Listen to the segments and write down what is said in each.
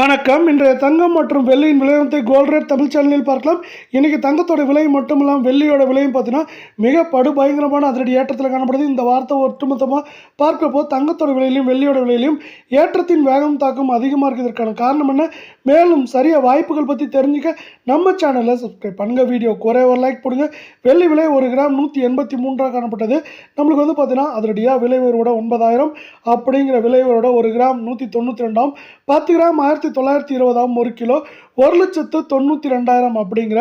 வணக்கம். இன்றைய தங்கம் மற்றும் வெள்ளியின் விலையத்தை கோல்ட் ரேட் தமிழ் சேனலில் பார்க்கலாம். இன்றைக்கி தங்கத்தோட விலை மட்டும் இல்லாமல் வெள்ளியோட விலையும் பார்த்தீங்கன்னா மிக படு பயங்கரமான ஏற்றத்தில் காணப்படுது. இந்த வார்த்தை ஒட்டுமொத்தமாக பார்க்கப்போ தங்கத்தோட விலையிலையும் வெள்ளியோட விலையிலையும் ஏற்றத்தின் வேகம் தாக்கம் அதிகமாக இருக்கிறதுக்கான காரணம் என்ன? மேலும் சரியாக வாய்ப்புகள் பற்றி தெரிஞ்சுக்க நம்ம சேனலை சப்ஸ்கிரைப் பண்ணுங்கள் வீடியோ குறை ஒரு லைக் போடுங்க. வெள்ளி விலை ஒரு கிராம் நூற்றி எண்பத்தி மூன்றாக காணப்பட்டது. நம்மளுக்கு வந்து பார்த்தீங்கன்னா அதிரடியாக விலை உயர்வோட ஒன்பதாயிரம். அப்படிங்கிற விலை உயர்வோட ஒரு கிராம் நூற்றி தொண்ணூற்றி ரெண்டாம். பத்து கிராம் ஆயிரத்தி தொள்ளாயிரத்தி இருபதாம் ஒரு கிலோ ஒரு லட்சத்து தொண்ணூற்றி ரெண்டாயிரம் அப்படிங்கிற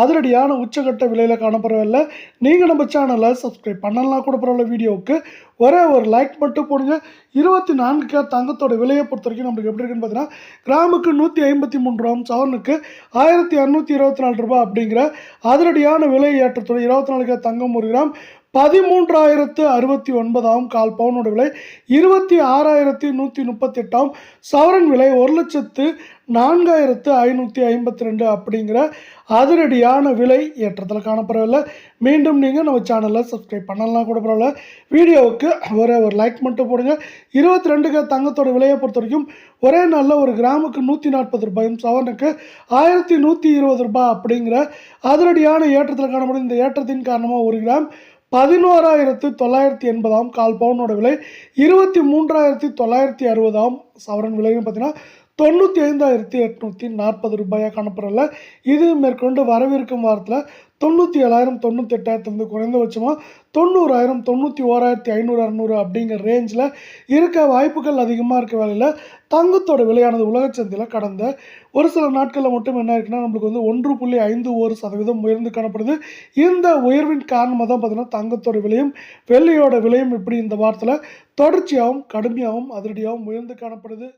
அதிரடியான உச்சகட்ட விலையில் காணப்படவில்லை நீங்கள் நம்ம சேனலை சப்ஸ்கிரைப் பண்ணலாம் கூட பரவாயில்ல வீடியோவுக்கு. ஒரே ஒரு லைக் மட்டும் போடுங்க. இருபத்தி நான்கு கே தங்கத்தோட விலையை பொறுத்த வரைக்கும் நம்மளுக்கு எப்படி இருக்குன்னு பார்த்தீங்கன்னா கிராமுக்கு நூற்றி ஐம்பத்தி மூன்று ரூபாய் சவரனுக்கு ஆயிரத்தி இரநூத்தி இருபத்தி நாலு ரூபாய் அப்படிங்கிற அதிரடியான விலை ஏற்றத்தோட இருபத்தி நாலு கே தங்கம் ஒரு கிராம் பதிமூன்றாயிரத்து அறுபத்தி ஒன்பதாம் கால் பவுனோட விலை இருபத்தி ஆறாயிரத்தி நூற்றி முப்பத்தெட்டாம் சவரன் விலை ஒரு லட்சத்து நான்காயிரத்து ஐநூற்றி ஐம்பத்தி ரெண்டு அப்படிங்கிற அதிரடியான விலை ஏற்றத்தில் காணப்படவில்லை. மீண்டும் நீங்கள் நம்ம சேனலை சப்ஸ்கிரைப் பண்ணலாம் கூட பரவாயில்ல. வீடியோவுக்கு ஒரே ஒரு லைக் மட்டும் போடுங்க. இருபத்தி ரெண்டுக்கு தங்கத்தோட விலையை பொறுத்த வரைக்கும் ஒரே நாளில் ஒரு கிராமுக்கு நூற்றி நாற்பது ரூபாயும் சவரனுக்கு ஆயிரத்தி நூற்றி இருபது ரூபாய் அப்படிங்கிற அதிரடியான ஏற்றத்தில் காணப்படும் இந்த ஏற்றத்தின் காரணமாக ஒரு கிராம் பதினோராயிரத்து தொள்ளாயிரத்தி எண்பதாம் கால் பவுனோட விலை இருபத்தி மூன்றாயிரத்தி தொள்ளாயிரத்தி அறுபதாம் சவரன் விலைன்னு பார்த்தீங்கன்னா தொண்ணூற்றி ஐந்தாயிரத்தி எட்நூற்றி நாற்பது ரூபாயாக காணப்படல. இது மேற்கொண்டு வரவிருக்கும் வாரத்தில் தொண்ணூற்றி ஏழாயிரம் தொண்ணூற்றி எட்டாயிரத்துலேருந்து குறைந்தபட்சமாக தொண்ணூறாயிரம் தொண்ணூற்றி ஓராயிரத்தி ஐநூறு அறநூறு அப்படிங்கிற ரேஞ்சில் இருக்க வாய்ப்புகள் அதிகமாக இருக்க வேலையில் தங்கத்தோட விலையானது உலகச்சந்தையில் கடந்த ஒரு சில நாட்களில் மட்டும் என்ன இருக்குன்னா நம்மளுக்கு வந்து ஒன்று புள்ளி ஐந்து ஒரு சதவீதம் உயர்ந்து காணப்படுது. இந்த உயர்வின் காரணமாக தான் பார்த்திங்கன்னா தங்கத்தோட விலையும் வெள்ளையோட விலையும் இப்படி இந்த வாரத்தில் தொடர்ச்சியாகவும் கடுமையாகவும் அதிரடியாகவும் உயர்ந்து காணப்படுது.